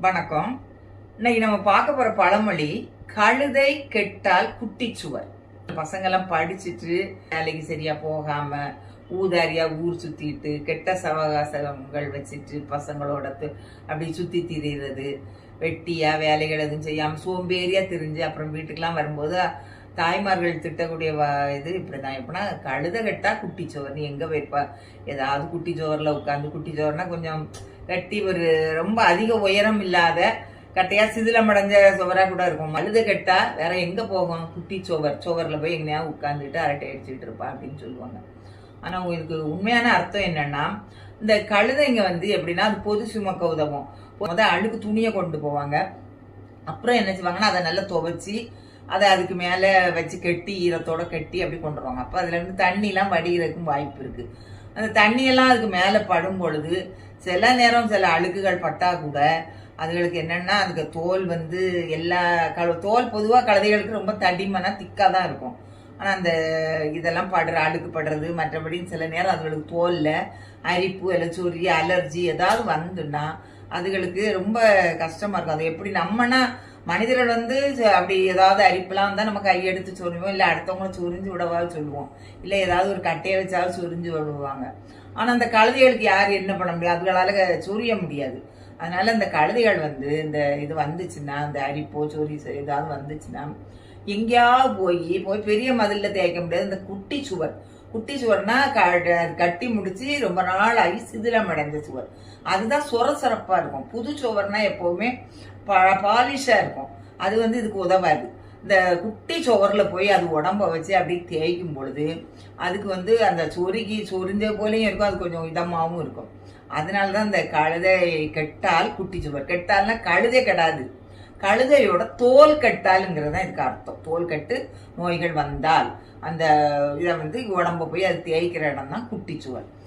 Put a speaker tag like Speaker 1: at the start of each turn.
Speaker 1: வணக்கம். இன்னைக்கு நம்ம பார்க்க போற பழமொழி கழுதை கெட்டால் குட்டிச்சுவர். பசங்கெல்லாம் படிச்சுட்டு வேலைக்கு சரியா போகாம ஊதாரியா ஊர் சுத்திட்டு கெட்ட சவகாசங்கள் வச்சுட்டு பசங்களோட அப்படி சுத்தி திரியிறது வெட்டியா வேலைகள் எதுவும் செய்யாம சோம்பேறியா திரிஞ்சு அப்புறம் வீட்டுக்கெல்லாம் வரும்போது தாய்மார்கள் திட்டக்கூடிய இது இது இப்படிதான். எப்படின்னா கழுத கட்டா குட்டிச்சோறு நீ எங்கே வைப்பா ஏதாவது குட்டிச்சோறுல உட்காந்து குட்டி சோறுனா கொஞ்சம் கட்டி ஒரு ரொம்ப அதிக உயரம் இல்லாத கட்டையாக சிதிலமடைஞ்ச சுவராக கூட இருக்கும். மழுத கட்டா வேற எங்கே போகும்? குட்டி சுவர் சுவரில் போய் எங்கேயா உட்காந்துட்டு அரட்டை அடிச்சுட்டு இருப்பா அப்படின்னு சொல்லுவாங்க. ஆனால் உங்களுக்கு உண்மையான அர்த்தம் என்னன்னா இந்த கழுதைங்க வந்து எப்படின்னா அது பொது சுமக்க உதவும் முதல் அழுக்கு துணியை கொண்டு போவாங்க. அப்புறம் என்ன செய்வாங்கன்னா அதை நல்லா துவைச்சி அதை அதுக்கு மேலே வச்சு கட்டி ஈரத்தோட கட்டி அப்படி கொண்டு வருவாங்க. அப்போ அதுல இருந்து வடிகிறதுக்கும் வாய்ப்பு இருக்குது அந்த தண்ணியெல்லாம் அதுக்கு மேலே படும் பொழுது சில நேரம் சில அழுக்குகள் பட்டா கூட அதுகளுக்கு என்னென்னா அதுக்கு தோல் வந்து எல்லா கழு தோல் பொதுவாக கழுதைகளுக்கு ரொம்ப தடிமனா திக்காக தான் இருக்கும். ஆனால் அந்த இதெல்லாம் படுற அழுக்கு படுறது மற்றபடி சில நேரம் அதுகளுக்கு தோலில் அரிப்பு இல்லை சொறி அலர்ஜி ஏதாவது வந்துன்னா அதுகளுக்கு ரொம்ப கஷ்டமாக இருக்கும். அது எப்படி நம்மனா மனிதர்கள் வந்து அப்படி ஏதாவது அரிப்பெல்லாம் வந்தால் நம்ம கையெடுத்து சொல்லுவோம் இல்லை அடுத்தவங்களை சுரிஞ்சு விடவாது சொல்லுவோம். இல்லை ஏதாவது ஒரு கட்டையை வச்சாவது சுரிஞ்சு விடுவாங்க. ஆனால் அந்த கழுதைகளுக்கு யார் என்ன பண்ண முடியாது அதுகளால் சுரிய முடியாது. அதனால் இந்த கழுதைகள் வந்து இந்த இது வந்துச்சுன்னா இந்த அரிப்போ சொறி ஏதாவது வந்துச்சுன்னா எங்கேயாவது போய் போய் பெரிய மதிலில் தேய்க்க முடியாது. இந்த குட்டி சுவர். குட்டி சுவர்னா க- கட்டி முடிச்சு ரொம்ப நாள் ஆகி சிதிலம் அடைஞ்ச சுவர். அதுதான் சொர சொரப்பா இருக்கும். புது சுவர்னா ப பாலிஷாக இருக்கும். அது வந்து இதுக்கு உதவாது. இந்த குட்டி சுவரில் போய் அது உடம்ப வச்சு அப்படியே தேய்க்கும் பொழுது அதுக்கு வந்து அந்த சொருகி சொரிஞ்ச போலையும் இருக்கும். அது கொஞ்சம் இதமாகவும் இருக்கும். அதனால தான் இந்த கழுதை கெட்டால் குட்டி சுவர். கெட்டால்னா கழுதை கெடாது. கழுதையோட தோல் கெட்டாலுங்கிறது தான் இதுக்கு அர்த்தம். தோல் கட்டு நோய்கள் வந்தால் அந்த இதை வந்து உடம்பு போய் அது தேய்க்கிற இடம் தான் குட்டி சுவர்.